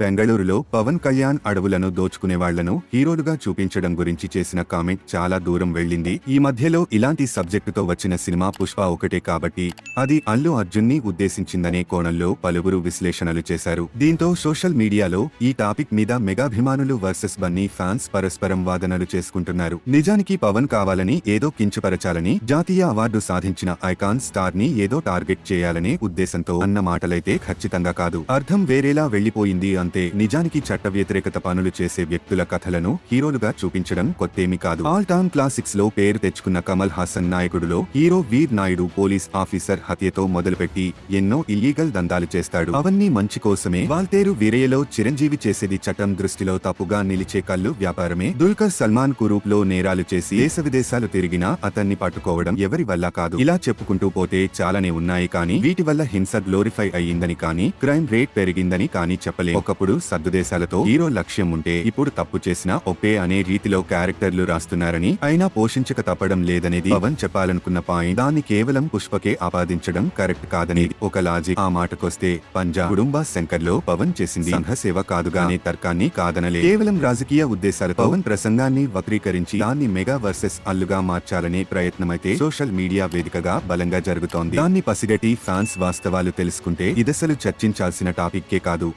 బెంగళూరులో పవన్ కళ్యాణ్ అడవులను దోచుకునే వాళ్ళను హీరోలుగా చూపించడం గురించి చేసిన కామెంట్ చాలా దూరం వెళ్ళింది. ఈ మధ్యలో ఇలాంటి సబ్జెక్టుతో వచ్చిన సినిమా పుష్ప ఒకటే కాబట్టి అది అల్లు అర్జున్ని ఉద్దేశించిందనే కోణంలో పలువురు విశ్లేషణలు చేశారు. దీంతో సోషల్ మీడియాలో ఈ టాపిక్ మీద మెగాభిమానులు వర్సెస్ బన్నీ ఫ్యాన్స్ పరస్పరం వాదనలు చేసుకుంటున్నారు. నిజానికి పవన్ కావాలని ఏదో కించపరచాలని జాతీయ అవార్డు సాధించిన ఐకాన్ స్టార్ని ఏదో టార్గెట్ చేయాలనే ఉద్దేశంతో అన్న మాటలైతే ఖచ్చితంగా కాదు. అర్థం వేరేలా వెళ్ళిపోయింది అంతే నిజానికి చట్ట వ్యతిరేకత పనులు చేసే వ్యక్తుల కథలను హీరోలుగా చూపించడం కొత్తేమి కాదు. ఆల్ టైమ్ క్లాసిక్స్లో పేరు తెచ్చుకున్న Kamal Haasan నాయకుడులో hero Veer Naidu police officer హత్యతో మొదలుపెట్టి ఎన్నో ఇల్లీగల్ దందాలు చేస్తాడు. అవన్నీ మంచి కోసమే వాల్తేరు వీరయ్యలో చిరంజీవి చేసేది చట్టం దృష్టిలో తప్పుగా నిలిచే కళ్ళు వ్యాపారమే. దుల్కర్ సల్మాన్ కురూప్లో నేరాలు చేసి దేశ విదేశాలు తిరిగినా అతన్ని పట్టుకోవడం ఎవరి వల్ల కాదు. ఇలా చెప్పుకుంటూ పోతే చాలానే ఉన్నాయి కానీ వీటి వల్ల హింస గ్లోరిఫై అయ్యిందని కానీ క్రైమ్ రేట్ పెరిగిందని కానీ చెప్పలేం. ఒకప్పుడు సద్దుదేశాలతో హీరో లక్ష్యం ఉంటే ఇప్పుడు తప్పు చేసిన ఒప్పే అనే రీతిలో క్యారెక్టర్లు రాస్తున్నారని అయినా పోషించక తప్పడం లేదనేది పవన్ చెప్పాలనుకున్న పాయింట్. దాన్ని కేవలం పుష్పకే ఆపాదించడం కరెక్ట్ కాదనేది ఒక లాజిక్. ఆ మాటకొస్తే పంజాబ్ కుటుంబ శంకర్లో పవన్ చేసింది సంఘ సేవ కాదుగా అనే తర్కాన్ని కాదనలే. కేవలం రాజకీయ ఉద్దేశాలు పవన్ ప్రసంగాన్ని వక్రీకరించి దాన్ని మెగా వర్సెస్ అల్లుగా మార్చాలనే ప్రయత్నమైతే సోషల్ మీడియా వేదికగా బలంగా జరుగుతోంది. దాన్ని పసిగట్టి ఫ్యాన్స్ వాస్తవాలు తెలుసుకుంటే ఇదసలు చర్చించాల్సిన టాపిక్కే కాదు.